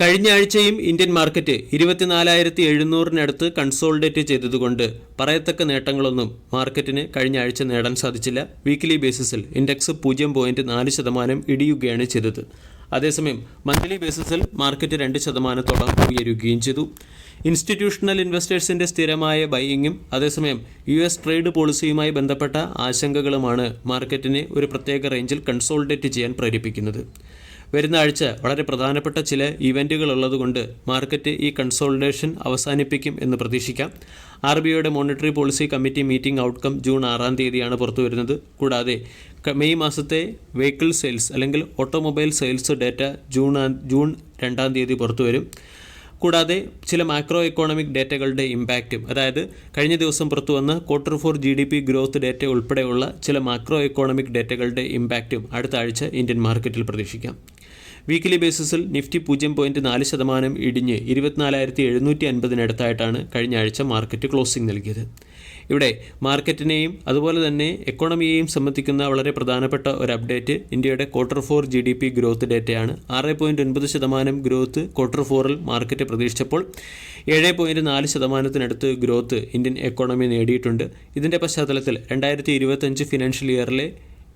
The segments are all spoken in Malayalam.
കഴിഞ്ഞ ആഴ്ചയും ഇന്ത്യൻ മാർക്കറ്റ് ഇരുപത്തിനാലായിരത്തി എഴുന്നൂറിനടുത്ത് കൺസോൾഡേറ്റ് ചെയ്തതുകൊണ്ട് പറയത്തക്ക നേട്ടങ്ങളൊന്നും മാർക്കറ്റിന് കഴിഞ്ഞ ആഴ്ച നേടാൻ സാധിച്ചില്ല. വീക്കിലി ബേസിസിൽ ഇൻഡെക്സ് പൂജ്യം പോയിന്റ് നാല് ശതമാനം ഇടിയുകയാണ് ചെയ്തത്. അതേസമയം മന്ത്ലി ബേസിസിൽ മാർക്കറ്റ് രണ്ട് ശതമാനത്തോളം ഉയരുകയും ചെയ്തു. ഇൻസ്റ്റിറ്റ്യൂഷണൽ ഇൻവെസ്റ്റേഴ്സിന്റെ സ്ഥിരമായ ബൈയിങ്ങും അതേസമയം യു എസ് ട്രേഡ് പോളിസിയുമായി ബന്ധപ്പെട്ട ആശങ്കകളുമാണ് മാർക്കറ്റിനെ ഒരു പ്രത്യേക റേഞ്ചിൽ കൺസോൾഡേറ്റ് ചെയ്യാൻ പ്രേരിപ്പിക്കുന്നത്. വരുന്ന ആഴ്ച വളരെ പ്രധാനപ്പെട്ട ചില ഇവന്റുകൾ ഉള്ളതുകൊണ്ട് മാർക്കറ്റ് ഈ കൺസോൾട്ടേഷൻ അവസാനിപ്പിക്കും എന്ന് പ്രതീക്ഷിക്കാം. ആർ ബി ഐയുടെ monetary policy committee meeting outcome June ആറാം തീയതിയാണ് പുറത്തു വരുന്നത് കൂടാതെ മെയ് മാസത്തെ വെഹിക്കിൾ സെയിൽസ് അല്ലെങ്കിൽ automobile sales data June June രണ്ടാം തീയതി പുറത്തു വരും കൂടാതെ ചില മാക്രോ എക്കോണമിക് ഡേറ്റകളുടെ ഇമ്പാക്റ്റും അതായത് കഴിഞ്ഞ ദിവസം പുറത്തു വന്ന quarter four G D P growth data ഉൾപ്പെടെയുള്ള ചില മാക്രോ എക്കോണമിക് ഡേറ്റകളുടെ ഇമ്പാക്റ്റും അടുത്ത ആഴ്ച ഇന്ത്യൻ മാർക്കറ്റിൽ പ്രതീക്ഷിക്കാം. വീക്കിലി ബേസിസിൽ നിഫ്റ്റി പൂജ്യം പോയിന്റ് നാല് ശതമാനം ഇടിഞ്ഞ് ഇരുപത്തിനാലായിരത്തി എഴുന്നൂറ്റി അൻപതിനടുത്തായിട്ടാണ് കഴിഞ്ഞ ആഴ്ച മാർക്കറ്റ് ക്ലോസിംഗ് നൽകിയത്. ഇവിടെ മാർക്കറ്റിനെയും അതുപോലെ തന്നെ എക്കോണമിയെയും സംബന്ധിക്കുന്ന വളരെ പ്രധാനപ്പെട്ട ഒരു അപ്ഡേറ്റ് ഇന്ത്യയുടെ quarter four G D P growth ഡേറ്റയാണ് ആറ് പോയിന്റ് ഒൻപത് ശതമാനം ഗ്രോത്ത് ക്വാർട്ടർ ഫോറിൽ മാർക്കറ്റ് പ്രതീക്ഷിച്ചപ്പോൾ ഏഴ് പോയിന്റ് നാല് ശതമാനത്തിനടുത്ത് ഗ്രോത്ത് ഇന്ത്യൻ എക്കോണമി നേടിയിട്ടുണ്ട്. ഇതിന്റെ പശ്ചാത്തലത്തിൽ രണ്ടായിരത്തി ഇരുപത്തഞ്ച് ഫിനാൻഷ്യൽ ഇയറിലെ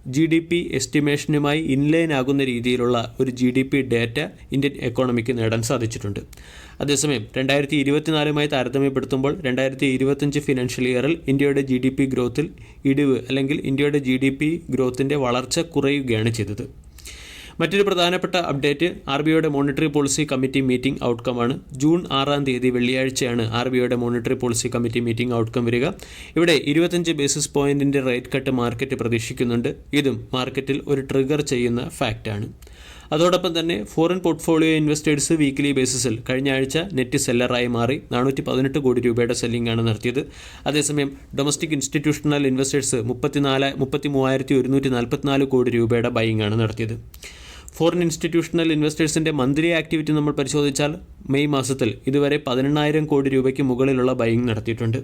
ജി ഡി പി എസ്റ്റിമേഷനുമായി ഇൻലൈൻ ആകുന്ന രീതിയിലുള്ള ഒരു G D P data Indian economic നേടാൻ സാധിച്ചിട്ടുണ്ട്. അതേസമയം രണ്ടായിരത്തി ഇരുപത്തിനാലുമായി താരതമ്യപ്പെടുത്തുമ്പോൾ രണ്ടായിരത്തി ഇരുപത്തഞ്ച് ഫിനാൻഷ്യൽ ഇയറിൽ ഇന്ത്യയുടെ ജി ഡി പി ഗ്രോത്തിൽ ഇടിവ് അല്ലെങ്കിൽ ഇന്ത്യയുടെ ജി ഡി പി ഗ്രോത്തിന്റെ വളർച്ച കുറയുകയാണ് ചെയ്തത്. മറ്റൊരു പ്രധാനപ്പെട്ട അപ്ഡേറ്റ് ആർ ബി ഐയുടെ monetary policy committee meeting outcome ആണ്. ജൂൺ ആറാം തീയതി വെള്ളിയാഴ്ചയാണ് ആർ ബി ഐയുടെ monetary policy committee meeting outcome വരിക. ഇവിടെ ഇരുപത്തഞ്ച് ബേസിസ് പോയിന്റിന്റെ റേറ്റ് കട്ട് മാർക്കറ്റ് പ്രതീക്ഷിക്കുന്നുണ്ട്. ഇതും മാർക്കറ്റിൽ ഒരു ട്രിഗർ ചെയ്യുന്ന ഫാക്റ്റാണ് അതോടൊപ്പം തന്നെ ഫോറിൻ പോർട്ട്ഫോളിയോ ഇൻവെസ്റ്റേഴ്സ് വീക്കിലി ബേസിസിൽ കഴിഞ്ഞ ആഴ്ച നെറ്റ് സെല്ലറായി മാറി. നാനൂറ്റി പതിനെട്ട് കോടി രൂപയുടെ സെല്ലിംഗ് ആണ് നടത്തിയത്. അതേസമയം ഡൊമസ്റ്റിക് ഇൻസ്റ്റിറ്റ്യൂഷണൽ ഇൻവെസ്റ്റേഴ്സ് മുപ്പത്തിനാല് മുപ്പത്തി മൂവായിരത്തി ഒരുന്നൂറ്റി നാൽപ്പത്തിനാല് കോടി രൂപയുടെ ബൈയിങ് ആണ് നടത്തിയത്. ഫോറിൻ ഇൻസ്റ്റിറ്റ്യൂഷണൽ ഇൻവെസ്റ്റേഴ്സിന്റെ മന്ത്രി ആക്ടിവിറ്റി നമ്മൾ പരിശോധിച്ചാൽ മെയ് മാസത്തിൽ ഇതുവരെ പതിനെണ്ണായിരം കോടി രൂപയ്ക്ക് മുകളിലുള്ള ബൈങ് നടത്തിയിട്ടുണ്ട്.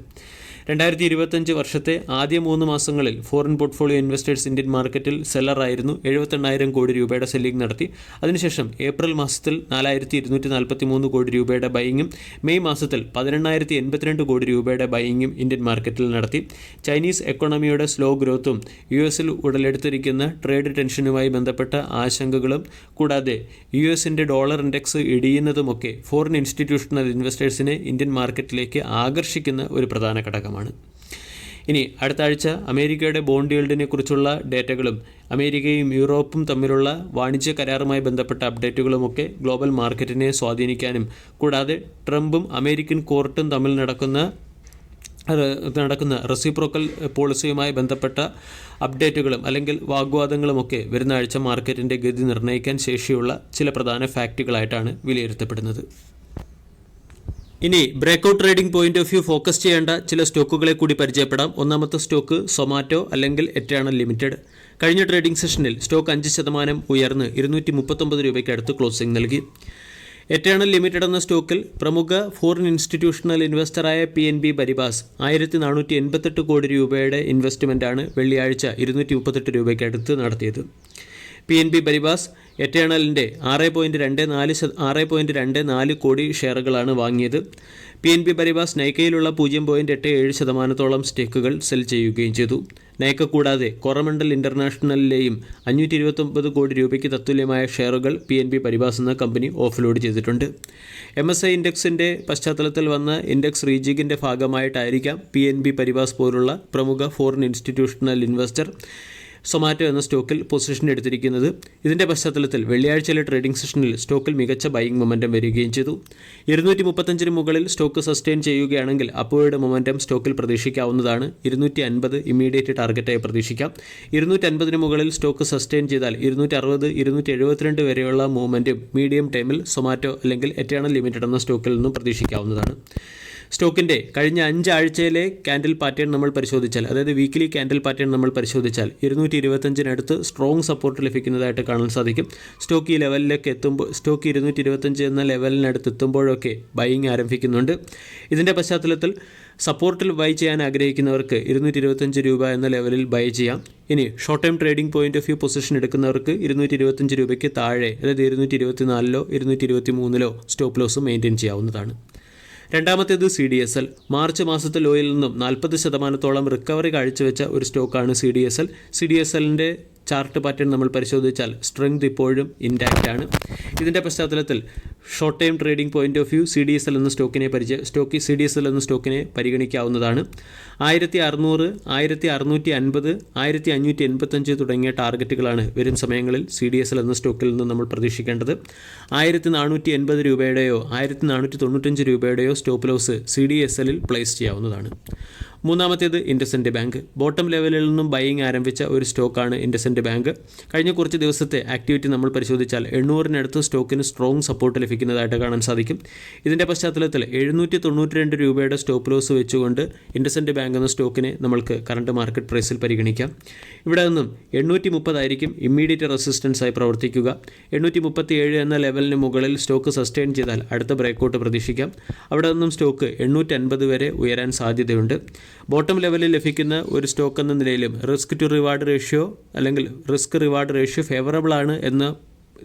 രണ്ടായിരത്തി ഇരുപത്തഞ്ച് വർഷത്തെ ആദ്യ മൂന്ന് മാസങ്ങളിൽ ഫോറിൻ പോർട്ട്ഫോളിയോ ഇൻവെസ്റ്റേഴ്സ് ഇന്ത്യൻ മാർക്കറ്റിൽ സെല്ലറായിരുന്നു എഴുപത്തെണ്ണായിരം കോടി രൂപയുടെ സെല്ലിംഗ് നടത്തി. അതിനുശേഷം ഏപ്രിൽ മാസത്തിൽ നാലായിരത്തി ഇരുന്നൂറ്റി നാൽപ്പത്തി മൂന്ന് കോടി രൂപയുടെ ബൈയിങ്ങും മെയ് മാസത്തിൽ പതിനെണ്ണായിരത്തി എൺപത്തിരണ്ട് കോടി രൂപയുടെ ബൈയിങ്ങും ഇന്ത്യൻ മാർക്കറ്റിൽ നടത്തി. ചൈനീസ് എക്കോണമിയുടെ സ്ലോ ഗ്രോത്തും യു എസിൽ ഉടലെടുത്തിരിക്കുന്ന ട്രേഡ് ടെൻഷനുമായി ബന്ധപ്പെട്ട ആശങ്കകളും കൂടാതെ യു എസിന്റെ ഡോളർ ഇൻഡെക്സ് ഇടിയുന്നതുമൊക്കെ ഫോറിൻ ഇൻസ്റ്റിറ്റ്യൂഷണൽ ഇൻവെസ്റ്റേഴ്സിനെ ഇന്ത്യൻ മാർക്കറ്റിലേക്ക് ആകർഷിക്കുന്ന ഒരു പ്രധാന ഘടകമാണ്. ഇനി അടുത്ത ആഴ്ച അമേരിക്കയുടെ ബോണ്ട് ഈൽഡിനെ കുറിച്ചുള്ള ഡേറ്റകളും അമേരിക്കയും യൂറോപ്പും തമ്മിലുള്ള വാണിജ്യ കരാറുമായി ബന്ധപ്പെട്ട അപ്ഡേറ്റുകളുമൊക്കെ ഗ്ലോബൽ മാർക്കറ്റിനെ സ്വാധീനിക്കാനും കൂടാതെ ട്രംപും അമേരിക്കൻ കോർട്ടും തമ്മിൽ നടക്കുന്ന നടക്കുന്ന റെസിപ്രോക്കൽ പോളിസിയുമായി ബന്ധപ്പെട്ട അപ്ഡേറ്റുകളും അല്ലെങ്കിൽ വാഗ്വാദങ്ങളുമൊക്കെ വരുന്ന ആഴ്ച മാർക്കറ്റിന്റെ ഗതി നിർണയിക്കാൻ ശേഷിയുള്ള ചില പ്രധാന ഫാക്റ്റുകളായിട്ടാണ് വിലയിരുത്തപ്പെടുന്നത്. ഇനി breakout trading point of view focus ചെയ്യേണ്ട ചില സ്റ്റോക്കുകളെ കൂടി പരിചയപ്പെടാം. ഒന്നാമത്തെ സ്റ്റോക്ക് സൊമാറ്റോ അല്ലെങ്കിൽ എറ്റേണൽ ലിമിറ്റഡ്? കഴിഞ്ഞ ട്രേഡിംഗ് സെഷനിൽ സ്റ്റോക്ക് അഞ്ച് ശതമാനം ഉയർന്ന് ഇരുന്നൂറ്റി മുപ്പത്തൊമ്പത് രൂപയ്ക്ക് അടുത്ത് ക്ലോസിംഗ് നൽകി. എറ്റേണൽ ലിമിറ്റഡ് എന്ന സ്റ്റോക്കിൽ പ്രമുഖ ഫോറിൻ ഇൻസ്റ്റിറ്റ്യൂഷണൽ ഇൻവെസ്റ്ററായ പി എൻ ബി ബരിബാസ് ആയിരത്തി നാനൂറ്റി എൺപത്തെട്ട് കോടി രൂപയുടെ ഇൻവെസ്റ്റ്മെന്റാണ് വെള്ളിയാഴ്ച ഇരുന്നൂറ്റി മുപ്പത്തെട്ട് രൂപയ്ക്ക് അടുത്ത് നടത്തിയത്. പി എൻ ബി ബരിബാസ് എറ്റേണലിന്റെ ആറ് പോയിന്റ് രണ്ട് നാല് ആറ് പോയിന്റ് രണ്ട് നാല് കോടി ഷെയറുകളാണ് വാങ്ങിയത്. പി എൻ ബി ബരിബാസ് നൈക്കയിലുള്ള പൂജ്യം പോയിന്റ് എട്ട് ഏഴ് ശതമാനത്തോളം സ്റ്റേക്കുകൾ സെൽ ചെയ്യുകയും ചെയ്തു. നൈക്ക കൂടാതെ കൊറമണ്ടൽ ഇന്റർനാഷണലിലെയും അഞ്ഞൂറ്റി ഇരുപത്തൊമ്പത് കോടി രൂപയ്ക്ക് തത്തുല്യമായ ഷെയറുകൾ പി എൻ ബി പരിഭാസ് എന്ന കമ്പനി ഓഫ്ലോഡ് ചെയ്തിട്ടുണ്ട്. എം എസ് ഐ ഇൻഡെക്സിന്റെ പശ്ചാത്തലത്തിൽ വന്ന ഇൻഡെക്സ് റീജിഗിന്റെ ഭാഗമായിട്ടായിരിക്കാം പി എൻ ബി പരിഭാസ് പോലുള്ള പ്രമുഖ ഫോറിൻ ഇൻസ്റ്റിറ്റ്യൂഷണൽ ഇൻവെസ്റ്റർ സൊമാറ്റോ എന്ന സ്റ്റോക്കിൽ പൊസിഷൻ എടുത്തിരിക്കുന്നത്. ഇതിന്റെ പശ്ചാത്തലത്തിൽ വെള്ളിയാഴ്ചയിലെ ട്രേഡിംഗ് സെഷനിൽ സ്റ്റോക്കിൽ മികച്ച ബൈയിങ് മൊമെന്റം വരികയും ചെയ്തു. ഇരുന്നൂറ്റി മുപ്പത്തഞ്ചിന് മുകളിൽ സ്റ്റോക്ക് സസ്റ്റെയിൻ ചെയ്യുകയാണെങ്കിൽ അപ്പോയുടെ മൊമെന്റം സ്റ്റോക്കിൽ പ്രതീക്ഷിക്കാവുന്നതാണ്. ഇരുന്നൂറ്റി അൻപത് ഇമ്മീഡിയറ്റ് ടാർഗറ്റായി പ്രതീക്ഷിക്കാം. ഇരുന്നൂറ്റി അൻപതിന് മുകളിൽ സ്റ്റോക്ക് സസ്റ്റെയിൻ ചെയ്താൽ ഇരുന്നൂറ്റി അറുപത് ഇരുന്നൂറ്റി എഴുപത്തിരണ്ട് വരെയുള്ള മൂവ്മെന്റും മീഡിയം ടൈമിൽ സൊമാറ്റോ അല്ലെങ്കിൽ എറ്റേണൽ ലിമിറ്റഡ് എന്ന സ്റ്റോക്കിൽ നിന്നും പ്രതീക്ഷിക്കാവുന്നതാണ്. സ്റ്റോക്കിന്റെ കഴിഞ്ഞ അഞ്ചാഴ്ചയിലെ കാൻഡിൽ പാറ്റേൺ നമ്മൾ പരിശോധിച്ചാൽ അതായത് വീക്കിലി കാൻഡിൽ പാറ്റേൺ നമ്മൾ പരിശോധിച്ചാൽ ഇരുന്നൂറ്റി ഇരുപത്തഞ്ചിനടുത്ത് സ്ട്രോങ് സപ്പോർട്ട് ലഭിക്കുന്നതായിട്ട് കാണാൻ സാധിക്കും. സ്റ്റോക്ക് ഈ ലെവലിലേക്ക് എത്തുമ്പോൾ സ്റ്റോക്ക് ഇരുന്നൂറ്റി ഇരുപത്തഞ്ച് എന്ന ലെവലിനടുത്ത് എത്തുമ്പോഴൊക്കെ ബൈയിങ് ആരംഭിക്കുന്നുണ്ട്. ഇതിന്റെ പശ്ചാത്തലത്തിൽ സപ്പോർട്ടിൽ ബൈ ചെയ്യാൻ ആഗ്രഹിക്കുന്നവർക്ക് ഇരുന്നൂറ്റി ഇരുപത്തഞ്ച് രൂപ എന്ന ലെവലിൽ ബൈ ചെയ്യാം. ഇനി short time trading point of view position എടുക്കുന്നവർക്ക് ഇരുന്നൂറ്റി ഇരുപത്തഞ്ച് രൂപയ്ക്ക് താഴെ അതായത് ഇരുന്നൂറ്റി ഇരുപത്തിനാലിലോ ഇരുന്നൂറ്റി ഇരുപത്തി മൂന്നിലോ സ്റ്റോപ്പ് ലോസ് മെയിന്റെയിൻ ചെയ്യാവുന്നതാണ്. രണ്ടാമത്തേത് C D S L. March മാസത്തെ ലോയിൽ നിന്നും നാൽപ്പത് ശതമാനത്തോളം റിക്കവറി കാഴ്ചവെച്ച ഒരു സ്റ്റോക്കാണ് C D S L. C D S എല്ലിന്റെ ചാർട്ട് പാറ്റേൺ നമ്മൾ പരിശോധിച്ചാൽ സ്ട്രെങ്ത് ഇപ്പോഴും ഇൻടാക്റ്റ് ആണ്. ഇതിന്റെ പശ്ചാത്തലത്തിൽ short time trading point of view C D S L എന്ന സ്റ്റോക്കിനെ പരിചയ stock C D S L എന്ന സ്റ്റോക്കിനെ പരിഗണിക്കാവുന്നതാണ്. ആയിരത്തി അറുന്നൂറ് ആയിരത്തി അറുന്നൂറ്റി അൻപത് ആയിരത്തി അഞ്ഞൂറ്റി എൺപത്തഞ്ച് തുടങ്ങിയ ടാർഗറ്റുകളാണ് വരും സമയങ്ങളിൽ സി ഡി എസ് എൽ എന്ന സ്റ്റോക്കിൽ നിന്ന് നമ്മൾ പ്രതീക്ഷിക്കേണ്ടത്. ആയിരത്തി നാനൂറ്റി എൺപത് രൂപയുടെയോ ആയിരത്തി നാനൂറ്റി തൊണ്ണൂറ്റഞ്ച് രൂപയുടെയോ stop loss C D S എല്ലിൽ പ്ലേസ് ചെയ്യാവുന്നതാണ്. മൂന്നാമത്തേത് ഇൻഡസെന്റ് ബാങ്ക്. ബോട്ടം ലെവലിൽ നിന്നും ബൈയിങ് ആരംഭിച്ച ഒരു സ്റ്റോക്കാണ് ഇൻഡസെന്റ് ബാങ്ക്. കഴിഞ്ഞ കുറച്ച് ദിവസത്തെ ആക്ടിവിറ്റി നമ്മൾ പരിശോധിച്ചാൽ എണ്ണൂറിനടുത്ത് സ്റ്റോക്കിന് സ്ട്രോങ് സപ്പോർട്ട് ലഭിക്കുന്നതായിട്ട് കാണാൻ സാധിക്കും. ഇതിന്റെ പശ്ചാത്തലത്തിൽ എഴുന്നൂറ്റി തൊണ്ണൂറ്റി രണ്ട് രൂപയുടെ സ്റ്റോപ്പ് ലോസ് വെച്ചുകൊണ്ട് ഇൻഡസെന്റ് ബാങ്ക് എന്ന സ്റ്റോക്കിനെ നമ്മൾക്ക് കറണ്ട് മാർക്കറ്റ് പ്രൈസിൽ പരിഗണിക്കാം. ഇവിടെ നിന്നും എണ്ണൂറ്റി മുപ്പതായിരിക്കും ഇമ്മീഡിയറ്റ് റെസിസ്റ്റൻസ് ആയി പ്രവർത്തിക്കുക. എണ്ണൂറ്റി മുപ്പത്തി ഏഴ് എന്ന ലെവലിന് മുകളിൽ സ്റ്റോക്ക് സസ്റ്റെയിൻ ചെയ്താൽ അടുത്ത ബ്രേക്കൗട്ട് പ്രതീക്ഷിക്കാം. അവിടെ നിന്നും സ്റ്റോക്ക് എണ്ണൂറ്റി അൻപത് വരെ ഉയരാൻ സാധ്യതയുണ്ട്. ബോട്ടം ലെവലിൽ ലഭിക്കുന്ന ഒരു സ്റ്റോക്ക് എന്ന നിലയിലും റിസ്ക് ടു റിവാർഡ് റേഷ്യോ അല്ലെങ്കിൽ റിസ്ക് റിവാർഡ് റേഷ്യോ ഫേവറബിൾ ആണ് എന്ന്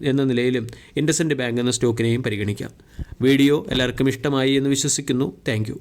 എന്ന നിലയിലും ഇൻഡസൻഡ് ബാങ്ക് എന്ന സ്റ്റോക്കിനെയും പരിഗണിക്കാം. വീഡിയോ എല്ലാവർക്കും ഇഷ്ടമായി എന്ന് വിശ്വസിക്കുന്നു. താങ്ക്